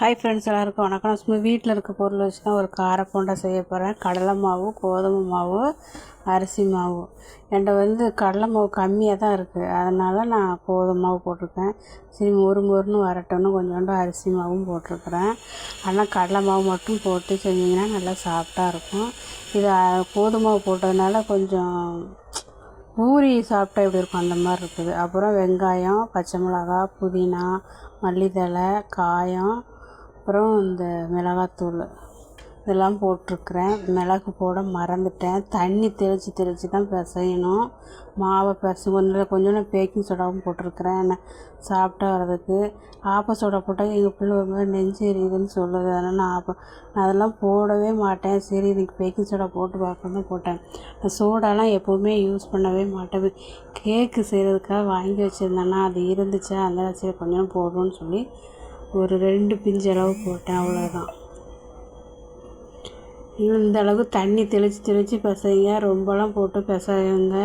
Hi friends எல்லாருக்கும் வணக்கம். நான் சும்மா வீட்டில் இருக்க பொருள் வச்சு தான் ஒரு கார போண்டா செய்ய போகிறேன் கடலை மாவு கோதுமை மாவு அரிசி மாவு. என்கிட்ட வந்து கடலை மாவு கம்மியாக தான் இருக்குது அதனால் நான் கோதுமை மாவு போட்டிருக்கேன். சரி மொறு மொறுன்னு வரட்டும்னு கொஞ்சோண்டு அரிசி மாவும் போட்டிருக்கிறேன். ஆனால் கடலை மாவு மட்டும் போட்டு செஞ்சிங்கன்னா நல்லா சாஃப்டாக இருக்கும். இது கோதுமை மாவு போட்டதுனால கொஞ்சம் பூரி சாப்பிட்டா எப்படி இருக்கும்? அந்த மாதிரி இருக்குது. அப்புறம் வெங்காயம் பச்சை மிளகா புதினா மல்லித்தழை காயம் அப்புறம் இந்த மிளகாத்தூள் இதெல்லாம் போட்டிருக்கிறேன். மிளகு போட மறந்துட்டேன். தண்ணி தெளித்து தெளித்து தான் பிசையணும். மாவை பிசை கொஞ்சம் கொஞ்சோண்டு பேக்கிங் சோடாவும் போட்டிருக்கிறேன். நான் சாப்பிட்டா வர்றதுக்கு. ஆப்ப சோடா போட்டால் எங்கள் பிள்ளை ஒரு மாதிரி நெஞ்சு எரியுதுன்னு சொல்லுது. அதனால் நான் ஆப்ப நான் அதெல்லாம் போடவே மாட்டேன். சரி இன்றைக்கி பேக்கிங் சோடா போட்டு பார்க்கணும் போட்டேன். நான் சோடாலாம் எப்போவுமே யூஸ் பண்ணவே மாட்டேன். கேக்கு செய்கிறதுக்காக வாங்கி வச்சுருந்தேன்னா அது இருந்துச்சா? அந்த சரி கொஞ்சம் போடணும்னு சொல்லி ஒரு ரெண்டு பிஞ்சு அளவு போட்டேன் அவ்வளோதான் இன்னும் இந்த அளவுக்கு தண்ணி தெளித்து தெளித்து பிசைங்க ரொம்பலாம் போட்டு பிசைங்க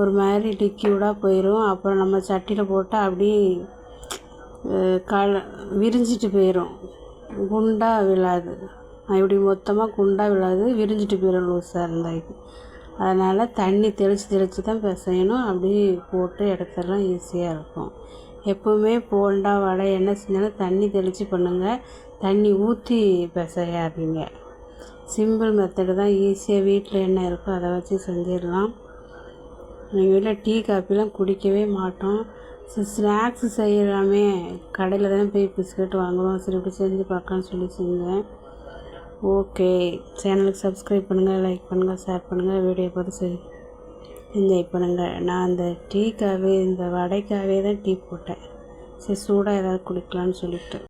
ஒரு மாதிரி லிக்யூடாக போயிடும் அப்புறம் நம்ம சட்டியில் போட்டால் அப்படியே கல விரிஞ்சிட்டு போயிடும் குண்டாக விழாது. இப்படி மொத்தமாக குண்டாக விழாது விரிஞ்சிட்டு போயிடும் லூஸாக இருந்தாக்கி அதனால் தண்ணி தெளித்து தெளித்து தான் பிசையணும். அப்படி போட்டு எடுத்துடலாம் ஈஸியாக இருக்கும். எப்போவுமே போண்டா வடை என்ன செஞ்சாலும் தண்ணி தெளித்து பண்ணுங்கள் தண்ணி ஊற்றி பிசையாதீங்க. சிம்பிள் மெத்தடு தான். ஈஸியாக வீட்டில் என்ன இருக்கோ அதை வச்சு செஞ்சிடலாம். எங்கள் வீட்டில் டீ காப்பிலாம் குடிக்கவே மாட்டோம். சரி ஸ்நாக்ஸ் செய்யலாமே. கடையில் தான் போய் பிஸ்கட் வாங்குவோம் சரி இப்படி செஞ்சு பார்க்கலாம்னு சொல்லி செஞ்சேன். ஓகே சேனலுக்கு சப்ஸ்கிரைப் பண்ணுங்கள் லைக் பண்ணுங்கள் ஷேர் பண்ணுங்கள் வீடியோ பார்த்து செய் என்ஜாய் பண்ணுங்கள் நான் அந்த டீக்காகவே இந்த வடைக்காகவே தான் டீ போட்டேன். சரி சூடாக ஏதாவது குடிக்கலான்னு சொல்லிட்டு.